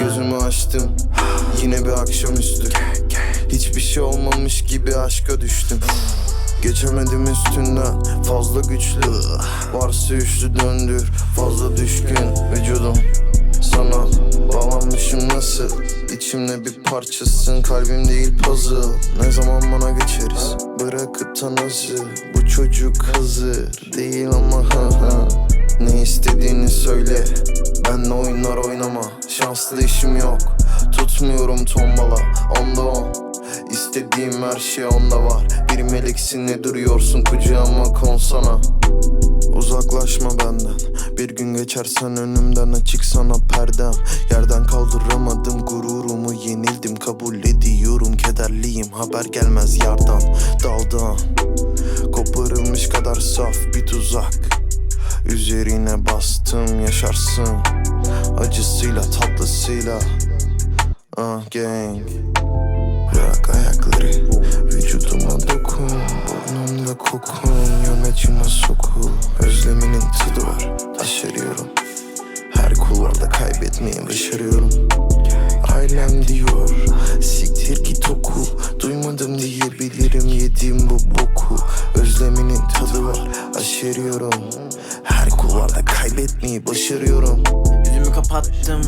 Gözümü açtım Yine bir akşamüstü. Hiçbir şey olmamış gibi aşka düştüm Geçemedim üstünden fazla güçlü. Varsa üçlü döndür fazla düşkün. Vücudum Sana bağlanmışım nasıl? İçimde bir parçasın kalbim değil puzzle. Ne zaman bana geçeriz? Bırakıp nasıl? Bu çocuk hazır değil ama ha ha. Ne istediğini söyle. Benle oyunlar oynama Şanslı işim yok. Tutmuyorum tombala Onda on İstediğim her şey onda var. Bir meleksin ne duruyorsun kucağıma konsana? Uzaklaşma benden. Bir gün geçersen önümden açık sana perdem. Yerden kaldıramadım gururumu yenildim. Kabul ediyorum kederliyim. Haber gelmez yardan Daldan. Koparılmış kadar saf bir tuzak. Üzerine bastım yaşarsın. Acısıyla tatlısıyla. Ah gang. Bırak ayakları Vücuduma dokun Burnumda kokun Yanacıma soku Özleminin tadı var Aşeriyorum Her kulvarda kaybetmeyi başarıyorum. Ailem diyor Siktir git oku. Duymadım diyebilirim Yediğim bu boku. Özleminin tadı var Aşeriyorum Her kulvarda kaybetmeyi başarıyorum. Yüzümü kapattım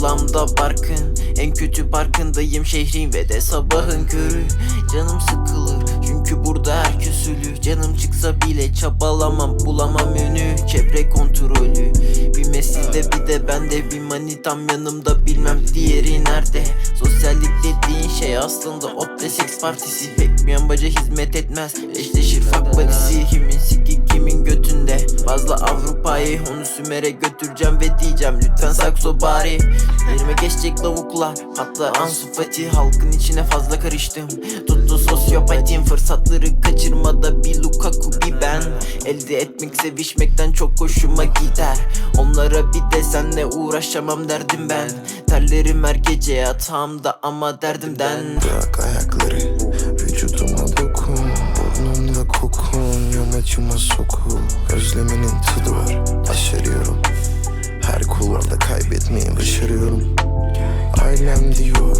Kulağımda barkın En kötü parkındayım şehrin ve de sabahın körü. Canım sıkılır çünkü burada herkes ölü. Canım çıksa bile çabalamam bulamam yönü Çevre kontrolü. Bir sizde bir de bende Bir manitam yanımda bilmem diğeri nerede? Sosyallik dediğin şey aslında Opte seks partisi. Pek bir ambaca hizmet etmez. Eşleşir fuck buddy'si Kimin siki kimin götünde? Fazla Avrupa'yı onu Sümer'e götüreceğim ve diyeceğim Lütfen sakso bari. Yerime geçecek lavuklar. Hatta Ansu Fati halkın içine fazla karıştım. Tuttu sosyopatim fırsatları kaçırmada bir Lukaku bir ben. Elde etmek sevişmekten çok hoşuma gider. Onlara bir de senle uğraşamam derdim ben. Terlerim her gece yatağımda ama derdimden. Bırak ayakları Vücuduma dokun. Burnumda kokun Yamacıma soku Özleminin tadı var Aşeriyorum Her kulvarda kaybetmeyi başarıyorum. Ailem diyor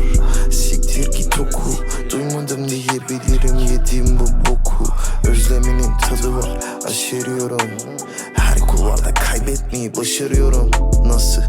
Diyebilirim Yediğim bu boku. Özleminin tadı var Aşeriyorum. Her kulvarda kaybetmeyi başarıyorum. Nasıl?